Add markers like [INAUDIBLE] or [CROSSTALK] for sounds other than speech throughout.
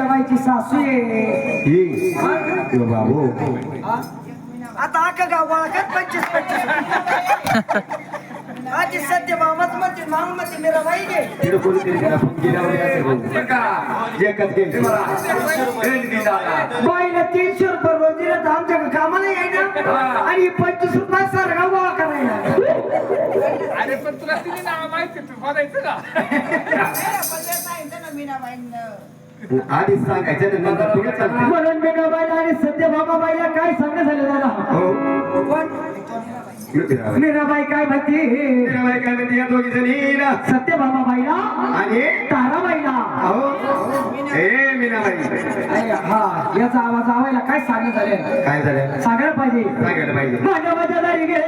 बाईची सासू आहे बाबू आता अख्खा गाव ओळखत पंचवीस पंचवीस. आधी सध्या मामाच म्हणते मामा म्हणते मेरा बाई गे तिथं कोणीतरी त्याला फोन केल्यावर असेल भाऊ. एकच गेम बाईला तीनशे रुपये रोज दिले तर आमच्या कामाला येईना आणि पंचवीस रुपये सारखा गोळा करायला अरे पण तुला तिने नाव माहिती तू बघायचं का? [LAUGHS] आधीच सांगायचं ना नंतर पुढे चालते. म्हणून मीराबाईला आणि सध्या बाबाबाईला काय सांगणं झालं दादा? हो. कोण? मीराबाई काय म्हणते? मीराबाई काय म्हणते? या दोघी जणीला सत्य बाबाबाईला आणि? ताराबाईला. अहो. ए मीराबाई हा याचा आवाज आवायला काय सांगणं झालं काय झालं सांगायला पाहिजे. सांगायला पाहिजे. माझ्या माझ्या दारी गे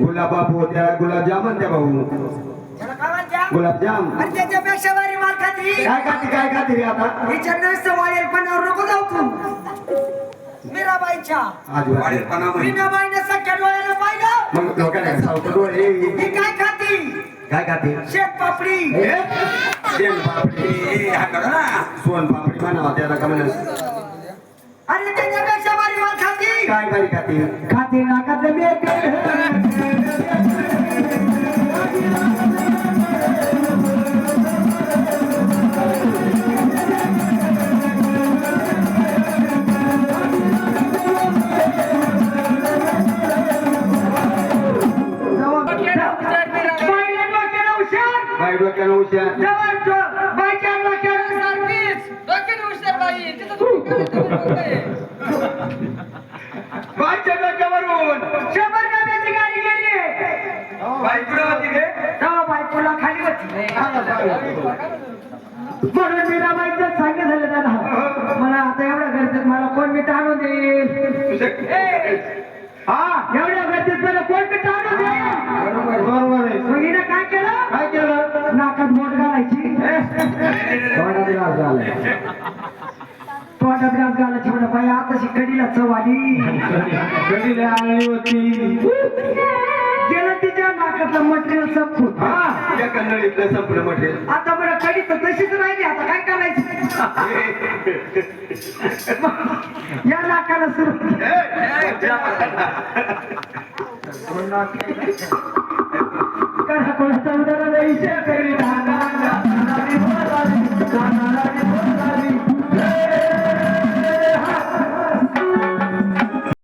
गुलाबा पोत्या गुलाबजाम द्या भाऊ. गुलाबजाम आणि त्याच्यापेक्षा बारी माल खाती. काय खाते काय खाते रे आता? हिच्या नसतं वाळेल पण नको जाऊ तू. मीराबाईच्या आजूबाजू मीराबाईने सख्या डोळ्याला पाहिलं. मग लोकांना सावतं डोळे. ही काय खाती? काय खाते? शेत पापडी. ए? शेण पापडी. सोन पापडी म्हणावं त्याला का म्हणा आणि त्याच्यापेक्षा बारी खाती. काय बारी खाते? खाते नाकातलं बाई. डोक्याला उशा बाईच्या डोक्यावरून. बाई कुठं होती रे. म्हणून मीराबाईचं सांगे झालं दादा मला आता एवढ्या गरजेत मला कोण मीठ आणून देईल? हा एवढ्या गरजेत मला कोण मीठ आणून देईल? आता कधीला चव आली. लय आळणी होती. गेलं तिच्या नाकातलं मटेरियल संपून. हा कन्नडीतलं संपलं मटेरियल आता बरं कधी तर तशीच राहिली आता काय करायचं? या नाकाला सुरू. करा कोणाचा उदाहरण विषय करी